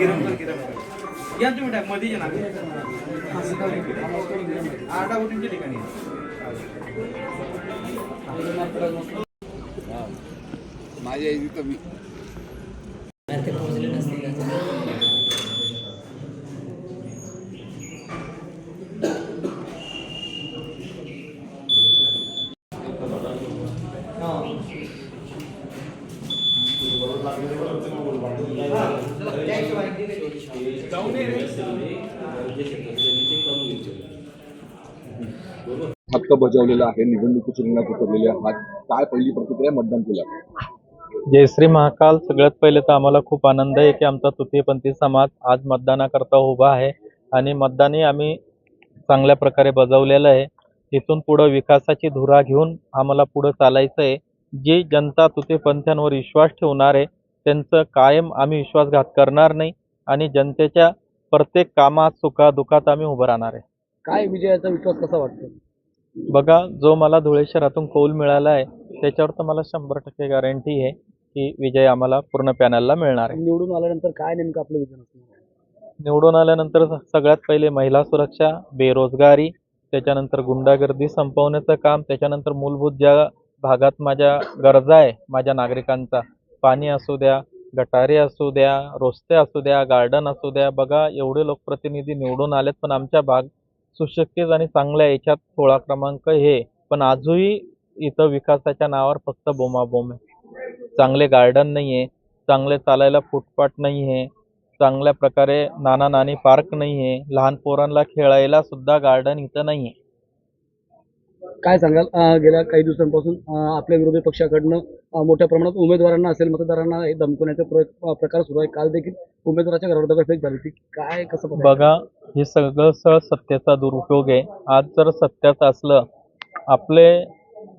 या तुम्ही टाकमध्ये या ना आरडा उठीच्या ठिकाणी माझ्या इथे कमी हक्क बजावलेला आहे निवडणुकीची रिंगणात उतरलेले आहात. काय पहिली प्रतिक्रिया मतदान केल्या जय श्री महाकाल सगळ्यात पहिले तर आम्हाला खूप आनंद आहे की आमचा तृतीयपंथी समाज आज मतदानाकरता उभा आहे आणि मतदानही आम्ही चांगल्या प्रकारे बजावलेलं आहे. इथून पुढं विकासाची धुरा घेऊन आम्हाला पुढं चालायचं आहे. जी जनता तृतीयपंथ्यांवर विश्वास ठेवणार आहे त्यांचं कायम आम्ही विश्वासघात करणार नाही आणि जनतेच्या प्रत्येक कामात सुखादुखात आम्ही उभं राहणार आहे. काय विजयाचा विश्वास कसा वाटतो? बघा जो मला धुळे शहरातून कौल मिळाला आहे त्याच्यावर तर मला शंभर टक्के गॅरंटी आहे की विजय आम्हाला पूर्ण पॅनलला मिळणार आहे. निवडून आल्यानंतर काय नेमकं आपलं विजन असणार निवडून आल्यानंतर सगळ्यात पहिले महिला सुरक्षा बेरोजगारी त्याच्यानंतर गुंडागर्दी संपवण्याचं काम त्याच्यानंतर मूलभूत ज्या भागात माझ्या गरजा आहे माझ्या नागरिकांचा पाणी असू द्या गटारे असू द्या रस्ते असू द्या गार्डन असू द्या बघा एवढे लोकप्रतिनिधी निवडून आलेत पण आमच्या भाग सुशक्तीत आणि चांगल्या याच्यात सोळा क्रमांक हे पण आजही इथं विकासाच्या नावावर फक्त बोमाबोम आहे. चांगले गार्डन नाही आहे चांगले चालायला फुटपाथ नाही आहे चांगल्या प्रकारे नाना नानी पार्क नाही आहे लहान पोरांना खेळायला सुद्धा गार्डन इथं नाही आहे काय सांगाल? गेल्या काही दिवसांपासून आपल्या विरोधी पक्षाकडनं मोठ्या प्रमाणात उमेदवारांना असेल मतदारांना हे दमकवण्याचा प्र- प्रकार सुरू आहे काल देखील उमेदवाराच्या घरावर दगडफेक झाली होती. काय कसं बघा हे सगळं सळ सत्तेचा दुरुपयोग आहे. आज जर सत्याचं असलं आपले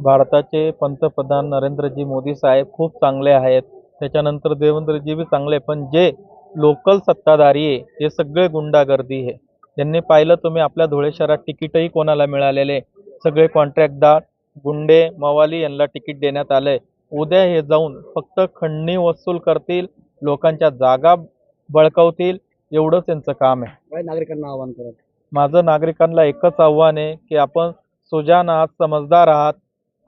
भारताचे पंतप्रधान नरेंद्रजी मोदी साहेब खूप चांगले आहेत. त्याच्यानंतर देवेंद्रजी बी चांगले पण जे लोकल सत्ताधारी आहे हे सगळे गुंडागर्दी आहे. त्यांनी पाहिलं तुम्ही आपल्या धुळे शहरात तिकीटही कोणाला मिळालेले? सगळे कॉन्ट्रॅक्टदार गुंडे मवाली यांना तिकीट देण्यात आलंय. उद्या हे जाऊन फक्त खंडणी वसूल करतील लोकांच्या जागा बळकावतील एवढंच त्यांचं काम आहे. नागरिकांना आवाहन करत माझं नागरिकांना एकच आव्हान आहे की आपण सुजान आहात समजदार आहात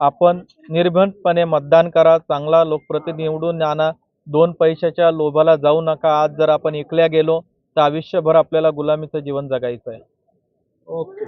आपण निर्भीडपणे मतदान करा चांगला लोकप्रतिनिधी निवडून आणा दोन पैशाच्या लोभाला जाऊ नका आज जर आपण एकल्या गेलो तर आयुष्यभर आपल्याला गुलामीचं जीवन जगायचं आहे. ओके.